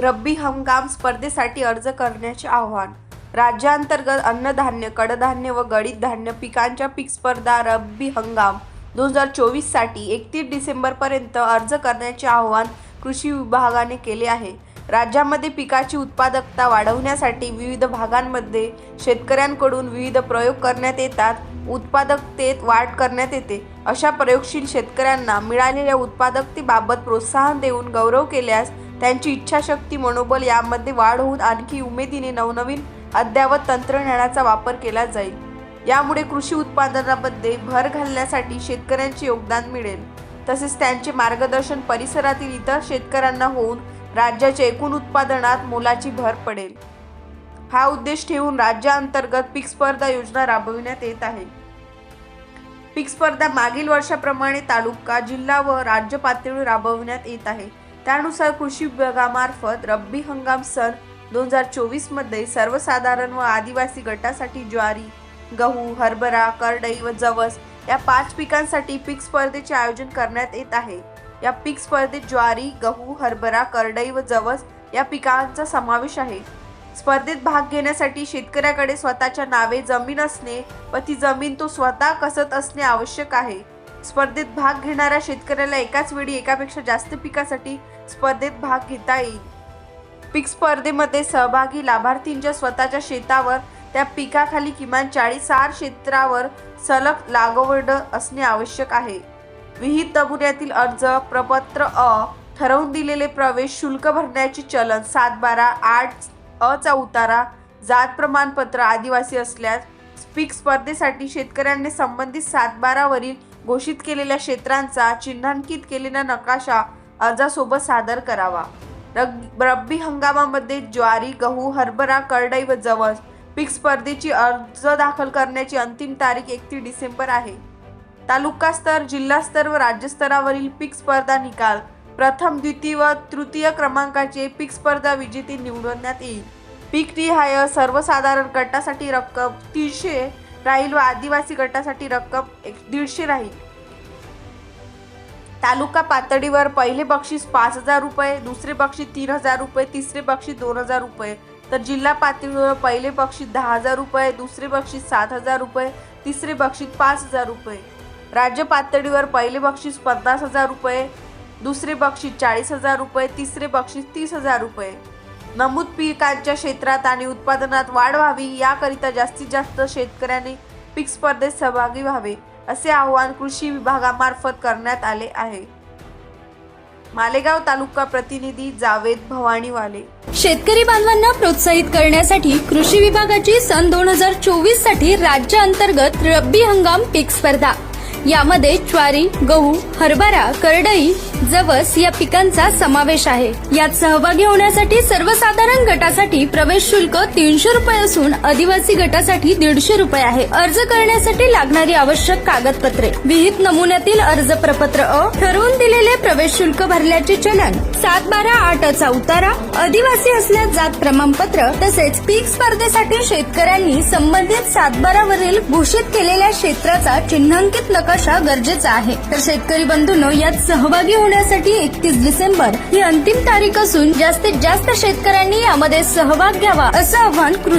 रब्बी हंगाम स्पर्धेसाठी अर्ज करण्याचे आव्हान. राज्यांतर्गत अन्नधान्य कडधान्य व गडीत धान्य पिकांच्या पीक स्पर्धा रब्बी हंगाम दोन हजार चोवीससाठी एकतीस डिसेंबरपर्यंत अर्ज करण्याचे आवाहन कृषी विभागाने केले आहे. राज्यामध्ये पिकाची उत्पादकता वाढवण्यासाठी विविध भागांमध्ये शेतकऱ्यांकडून विविध प्रयोग करण्यात येतात. उत्पादकतेत वाढ करण्यात येते. अशा प्रयोगशील शेतकऱ्यांना मिळालेल्या उत्पादकतेबाबत प्रोत्साहन देऊन गौरव केल्यास त्यांची इच्छाशक्ती मनोबल यामध्ये वाढ होऊन आणखी उमेदीने नवनवीन अद्ययावत तंत्रज्ञानाचा वापर केला जाईल. यामुळे कृषी उत्पादनामध्ये भर घालण्यासाठी शेतकऱ्यांचे योगदान मिळेल. तसेच त्यांचे मार्गदर्शन परिसरातील इतर शेतकऱ्यांना होऊन राज्याच्या एकूण उत्पादनात मोलाची भर पडेल. हा उद्देश ठेवून राज्याअंतर्गत पीक स्पर्धा योजना राबविण्यात येत आहे. पीक स्पर्धा मागील वर्षाप्रमाणे तालुका जिल्हा व राज्य पातळीवर राबविण्यात येत आहे. त्यानुसार कृषी विभागामार्फत रब्बी हंगाम सन दोन हजार चोवीसमध्ये सर्वसाधारण व आदिवासी गटासाठी ज्वारी गहू हरभरा करडई व जवस या पाच पिकांसाठी पीक स्पर्धेचे आयोजन करण्यात येत आहे. या पीक स्पर्धेत ज्वारी गहू हरभरा करडई व जवस या पिकांचा समावेश आहे. स्पर्धेत भाग घेण्यासाठी शेतकऱ्याकडे स्वतःच्या नावे जमीन असणे व ती जमीन तो स्वतः कसत असणे आवश्यक आहे. स्पर्धेत भाग घेणाऱ्या शेतकऱ्याला एकाच वेळी एकापेक्षा जास्त पिकासाठी स्पर्धेत भाग घेता येईल. पीक स्पर्धेमध्ये सहभागी लाभार्थींच्या स्वतःच्या शेतावर त्या पिकाखाली किमान चाळीस आर क्षेत्रावर सलग लागवड असणे आवश्यक आहे. विहित नमुन्यातील अर्ज प्रपत्र अ ठरवून दिलेले प्रवेश शुल्क भरण्याचे चलन सात बारा आठ अ चा उतारा जात प्रमाणपत्र आदिवासी असल्यास पीक स्पर्धेसाठी शेतकऱ्यांनी संबंधित सातबारावरील घोषित केलेल्या क्षेत्रांचा चिन्हांकित केलेला नकाशा अर्जासोबत सादर करावा. रग रब्बी हंगामामध्ये ज्वारी गहू हरभरा करडई व जवस पीक स्पर्धेची अर्ज दाखल करण्याची अंतिम तारीख एकतीस डिसेंबर आहे. तालुका स्तर व राज्यस्तरावरील पीक स्पर्धा निकाल प्रथम द्वितीय व तृतीय क्रमांकाचे पीक स्पर्धा विजेते निवडण्यात येईल. पीक निहाय सर्वसाधारण गटासाठी रक्कम तीनशे राहील व आदिवासी गटासाठी रक्कम एक दीडशे राहील. तालुका पातळीवर पहिले बक्षीस पाच हजार रुपये दुसरे बक्षीस तीन हजार रुपये तिसरे बक्षीस दोन हजार रुपये. तर जिल्हा पातळीवर पहिले बक्षीस दहा हजार रुपये दुसरे बक्षीस सात हजार रुपये तिसरे बक्षीस पाच हजार रुपये. राज्य पातळीवर पहिले बक्षीस पन्नास हजार रुपये दुसरे बक्षीस चाळीस हजार रुपये तिसरे बक्षीस तीस हजार रुपये. नमूद पिकांच्या क्षेत्रात आणि उत्पादनात वाढ व्हावी याकरिता जास्तीत जास्त शेतकऱ्यांनी पीक स्पर्धेत सहभागी व्हावे असे आवाहन कृषी विभागामार्फत करण्यात आले आहे. मालेगाव तालुका प्रतिनिधी जावेद भवानीवाले. शेतकरी बांधवांना प्रोत्साहित करण्यासाठी कृषी विभागाची सन दोन हजार चोवीससाठी राज्य अंतर्गत रब्बी हंगाम पीक स्पर्धा. यामध्ये ज्वारी गहू हरभरा करडई जवस या पिकांचा समावेश आहे. यात सहभागी होण्यासाठी सर्वसाधारण गटासाठी प्रवेश शुल्क तीनशे रुपये असून आदिवासी गटासाठी दीडशे रुपये आहे. अर्ज करण्यासाठी लागणारी आवश्यक कागदपत्रे. विहित नमुन्यातील अर्ज प्रपत्र अ ठरवून दिलेले प्रवेश शुल्क भरल्याचे चलन सात बारा आठचा उतारा. आदिवासी असल्यास जात प्रमाणपत्र तसेच पीक स्पर्धेसाठी शेतकऱ्यांनी संबंधित सातबारावरील घोषित केलेल्या क्षेत्राचा चिन्हांकित नकाशा गरजेचा आहे. तर शेतकरी बंधूंनो यात सहभागी होण्यासाठी एकतीस डिसेंबर ही अंतिम तारीख असून जास्तीत जास्त शेतकऱ्यांनी यामध्ये सहभाग घ्यावा असं आवाहन कृषी